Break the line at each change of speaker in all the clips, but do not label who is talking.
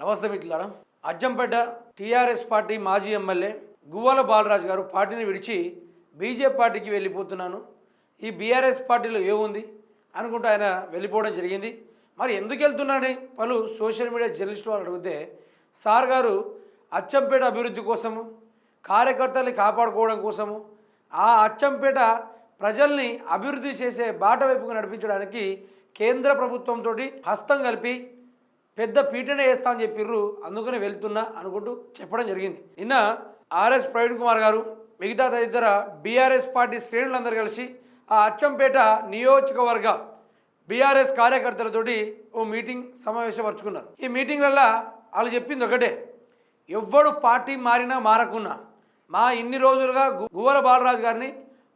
నమస్తే మిత్రులారా. Achampet TRS party మాజీ ఎమ్మెల్యే గువ్వల బాలరాజు గారు పార్టీని విడిచి బీజేపీ పార్టీకి వెళ్ళిపోతున్నాను. ఈ బీఆర్ఎస్ పార్టీలో ఏముంది అనుకుంటూ ఆయన వెళ్ళిపోవడం జరిగింది. మరి ఎందుకు వెళ్తున్నాడని పలు సోషల్ మీడియా జర్నలిస్టులు వాళ్ళు అడిగితే సార్ గారు అచ్చంపేట అభివృద్ధి కోసము కార్యకర్తల్ని కాపాడుకోవడం కోసము ఆ అచ్చంపేట ప్రజల్ని అభివృద్ధి చేసే బాట వైపుకు నడిపించడానికి కేంద్ర ప్రభుత్వంతో హస్తం కలిపి పెద్ద పీటనే వేస్తా అని చెప్పిర్రు అందుకని వెళ్తున్నా అనుకుంటూ చెప్పడం జరిగింది. నిన్న ఆర్ఎస్ ప్రవీణ్ కుమార్ గారు మిగతా తదితర బీఆర్ఎస్ పార్టీ శ్రేణులందరూ కలిసి ఆ అచ్చంపేట నియోజకవర్గ బీఆర్ఎస్ కార్యకర్తలతోటి ఓ మీటింగ్ సమావేశపరుచుకున్నారు. ఈ మీటింగ్ వల్ల వాళ్ళు చెప్పింది ఒకటే ఎవ్వడు పార్టీ మారినా మారకున్నా మా ఇన్ని రోజులుగా గు- గువ్వల బాలరాజు గారిని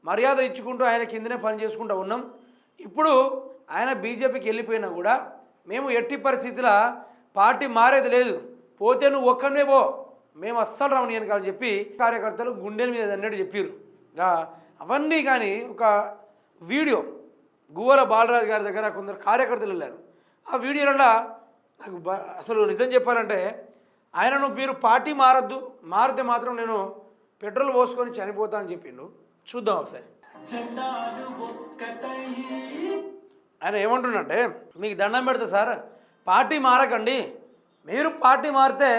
మర్యాద ఇచ్చుకుంటూ ఆయన కిందనే పని చేసుకుంటూ ఉన్నాం. ఇప్పుడు ఆయన బీజేపీకి వెళ్ళిపోయినా కూడా మేము ఎట్టి పరిస్థితుల పార్టీ మారేది లేదు. పోతే నువ్వు ఒక్కనే పో. మేము అస్సలు రావని అని చెప్పి కార్యకర్తలు గుండెల మీద అన్నట్టు చెప్పారు అవన్నీ కానీ ఒక వీడియో గువ్వల బాలరాజు గారి దగ్గర కొందరు కార్యకర్తలు వెళ్ళారు. ఆ వీడియోలలో నాకు అసలు నిజం చెప్పాలంటే ఆయనను మీరు పార్టీ మారద్దు మారితే మాత్రం నేను పెట్రోల్ పోసుకొని చనిపోతా అని చెప్పిండు. చూద్దాం ఒకసారి. ఆయన ఏమంటుండంటే మీకు దండం పెడతా సార్. పార్టీ మారకండి. మీరు పార్టీ మారితే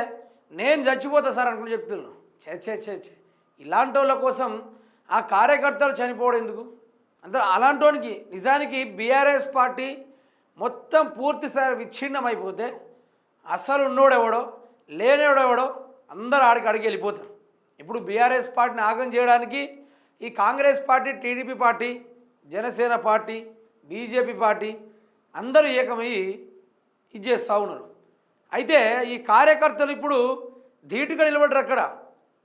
నేను చచ్చిపోతా సార్ అనుకుని చెప్తున్నాను చే చే చే చే ఇలాంటి వాళ్ళ కోసం ఆ కార్యకర్తలు చనిపోవడం ఎందుకు? అంత అలాంటి నిజానికి బీఆర్ఎస్ పార్టీ మొత్తం పూర్తి విచ్ఛిన్నం అయిపోతే అస్సలు ఉన్నోడెవడో లేనివాడెవడో అందరూ ఆడికి అడిగి వెళ్ళిపోతారు. ఇప్పుడు బీఆర్ఎస్ పార్టీని ఆగం చేయడానికి ఈ Congress party TDP party Janasena party BJP party అందరూ ఏకమయ్యి ఇది ఉన్నారు అయితే ఈ కార్యకర్తలు ఇప్పుడు ధీటుగా నిలబడరు అక్కడ.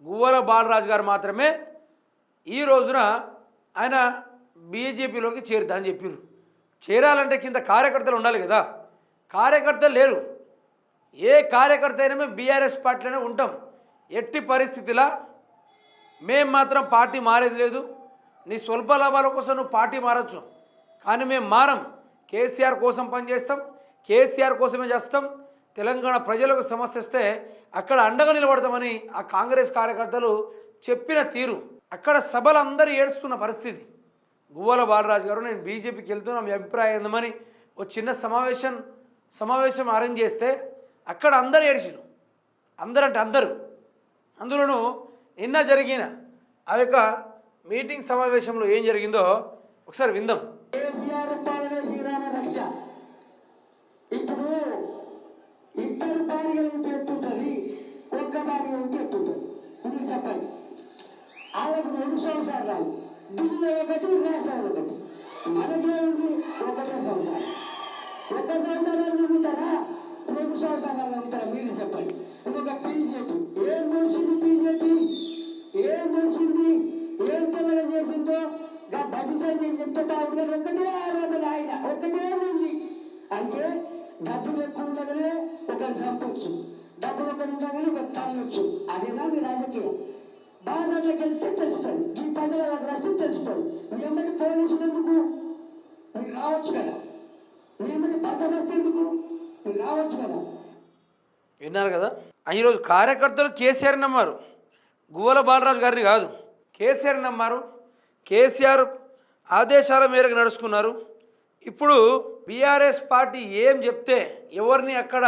గువ్వల బాలరాజు గారు మాత్రమే ఈ రోజున ఆయన బీజేపీలోకి చేరుతా అని చెప్పారు చేరాలంటే కింద కార్యకర్తలు ఉండాలి కదా. కార్యకర్తలు లేరు. ఏ కార్యకర్త అయినా మేము బీఆర్ఎస్ పార్టీలోనే ఉంటాం. ఎట్టి పరిస్థితిలా మేము మాత్రం పార్టీ మారేది లేదు. నీ స్వల్ప లాభాల కోసం నువ్వు పార్టీ మారచ్చు. కానీ మేము మారం. కేసీఆర్ కోసం పనిచేస్తాం. కేసీఆర్ కోసమే చేస్తాం. తెలంగాణ ప్రజలకు సమస్య వస్తే అక్కడ అండగా నిలబడతామని ఆ కాంగ్రెస్ కార్యకర్తలు చెప్పిన తీరు. అక్కడ సభలందరూ ఏడుస్తున్న పరిస్థితి. గువ్వల బాలరాజు గారు నేను బీజేపీకి వెళ్తున్నా మీ అభిప్రాయం ఏందమని ఓ చిన్న సమావేశం సమావేశం అరేంజ్ చేస్తే అక్కడ అందరు ఏడిచిను అందరంటే అందరూ. అందులోనూ నిన్న జరిగిన ఆ యొక్క మీటింగ్ సమావేశంలో ఏం జరిగిందో ఒకసారి విందాం
కేసీఆర్ పాలన శ్రీరామ రక్ష ఇప్పుడు ఇద్దరు భార్యలు ఉంటే ఎట్టుంటది ఒక్క భార్య ఉంటే ఎట్టుంటది మీరు చెప్పండి వాళ్ళకు రెండు సంవత్సరాలు ఢిల్లీ ఒకటి రాష్ట్రం ఒకటి. మన దేవుడు ఒకటే సంవత్సరం ఒక సంవత్సరాలు నమ్ముతారా? రెండు సంవత్సరాలు నమ్ముతారా? మీరు చెప్పండి. ఒక బీజేపీ ఏం మనిషింది బీజేపీ ఏం మనిషింది ఏం తెల్లగా చేసిందో? గా భవిష్యత్ నేను చెప్తా ఉంటాను ఒకటే ఆరాధన ఆయన. ఒకటే ఉంది. అంటే డబ్బులు ఎక్కువ ఉండగానే ఒకరిని చంపొచ్చు డబ్బులు ఒకరు ఉండగానే ఒక తల్లొచ్చు అదేనా మీ రాజకీయం? బాగా గెలిస్తే తెలుస్తాయి ఈ ప్రజల దగ్గర తెలుస్తాయి తెలుస్తుంది మీ ఎమ్మటి పోలీసులు ఎందుకు? రావచ్చు కదా. మీ ఎమ్మటి బందోబస్తు ఎందుకు? మీరు రావచ్చు కదా.
విన్నారు కదా? ఈరోజు కార్యకర్తలు కేసీఆర్ నమ్మారు. గువ్వల బాలరాజు గారిని కాదు. కేసీఆర్ నమ్మారు. కేసీఆర్ ఆదేశాల మేరకు నడుచుకున్నారు. ఇప్పుడు బీఆర్ఎస్ పార్టీ ఏం చెప్తే ఎవరిని అక్కడ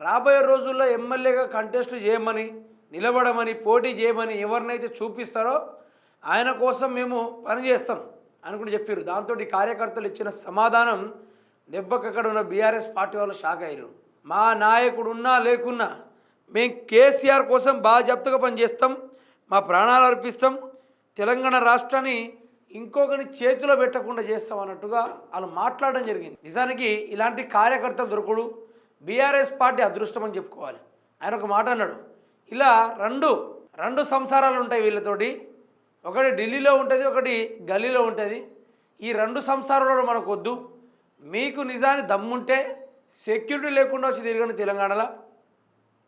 రాబోయే రోజుల్లో ఎమ్మెల్యేగా కంటెస్ట్ చేయమని నిలబడమని పోటీ చేయమని ఎవరినైతే చూపిస్తారో ఆయన కోసం మేము పనిచేస్తాం అనుకుని చెప్పారు దాంతో కార్యకర్తలు ఇచ్చిన సమాధానం దెబ్బకక్కడ ఉన్న బీఆర్ఎస్ పార్టీ వాళ్ళు షాక్ అయ్యారు మా నాయకుడు ఉన్నా లేకున్నా మేము కేసీఆర్ కోసం బాధ్యతగా పనిచేస్తాం మా ప్రాణాలు అర్పిస్తాం తెలంగాణ రాష్ట్రాన్ని ఇంకొకరి చేతిలో పెట్టకుండా చేస్తాం అన్నట్టుగా వాళ్ళు మాట్లాడడం జరిగింది. నిజానికి ఇలాంటి కార్యకర్తలు దొరకడు. బీఆర్ఎస్ పార్టీ అదృష్టం అని చెప్పుకోవాలి. ఆయన ఒక మాట అన్నాడు. ఇలా రెండు రెండు సంసారాలు ఉంటాయి వీళ్ళతోటి. ఒకటి ఢిల్లీలో ఉంటుంది ఒకటి గల్లీలో ఉంటుంది. ఈ రెండు సంసారాలు మనకు వద్దు మీకు నిజాన్ని దమ్ముంటే సెక్యూరిటీ లేకుండా వచ్చి తిరగండి తెలంగాణలో.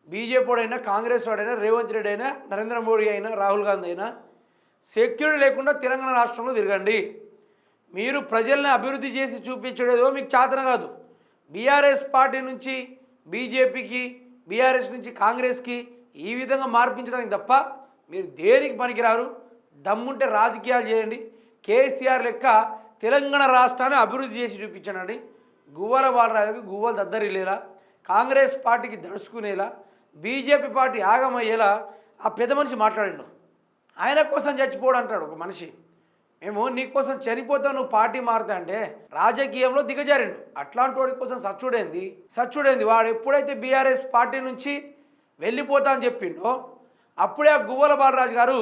బీజేపీ వాడైనా కాంగ్రెస్ వాడైనా రేవంత్ రెడ్డి అయినా నరేంద్ర మోడీ అయినా రాహుల్ గాంధీ అయినా సెక్యూరిటీ లేకుండా తెలంగాణ రాష్ట్రంలో తిరగండి. మీరు ప్రజల్ని అభివృద్ధి చేసి చూపించడేదో మీకు చేతన కాదు. బీఆర్ఎస్ పార్టీ నుంచి బీజేపీకి బీఆర్ఎస్ నుంచి కాంగ్రెస్కి ఈ విధంగా మార్పించడానికి తప్ప మీరు దేనికి పనికిరారు? దమ్ముంటే రాజకీయాలు చేయండి. కేసీఆర్ లెక్క తెలంగాణ రాష్ట్రాన్ని అభివృద్ధి చేసి చూపించానండి గువ్వల బాలరాజుకి గువ్వలు దద్దరిల్లేలా కాంగ్రెస్ పార్టీకి దడుచుకునేలా బీజేపీ పార్టీ ఆగమయ్యేలా ఆ పెద్ద మనిషి మాట్లాడిండు. ఆయన కోసం చచ్చిపోడు అంటాడు ఒక మనిషి. మేము నీకోసం చనిపోతావు నువ్వు పార్టీ మారుతా అంటే రాజకీయంలో దిగజారిండు. అట్లాంటి వాడి కోసం సచ్చుడైంది? సచ్చుడైంది? వాడు ఎప్పుడైతే బీఆర్ఎస్ పార్టీ నుంచి వెళ్ళిపోతా అని చెప్పిండో అప్పుడే ఆ గువ్వల బాలరాజు గారు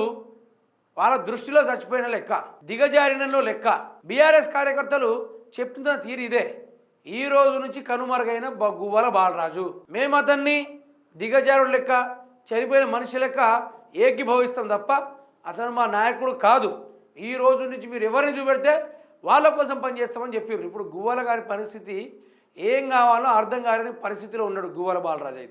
వాళ్ళ దృష్టిలో చచ్చిపోయిన లెక్క దిగజారినలో లెక్క. బీఆర్ఎస్ కార్యకర్తలు చెప్తున్న తీరు ఇదే. ఈ రోజు నుంచి కనుమరుగైన గువ్వల బాలరాజు. మేము అతన్ని దిగజారుడు లెక్క చనిపోయిన మనిషి లెక్క ఏకీభవిస్తాం తప్ప అతను మా నాయకుడు కాదు. ఈ రోజు నుంచి మీరు ఎవరిని చూపెడితే వాళ్ళ కోసం పనిచేస్తామని చెప్పారు ఇప్పుడు గువ్వల గారి పరిస్థితి ఏం కావాలో అర్థం కాని పరిస్థితిలో ఉన్నాడు గువ్వల బాలరాజు అయితే.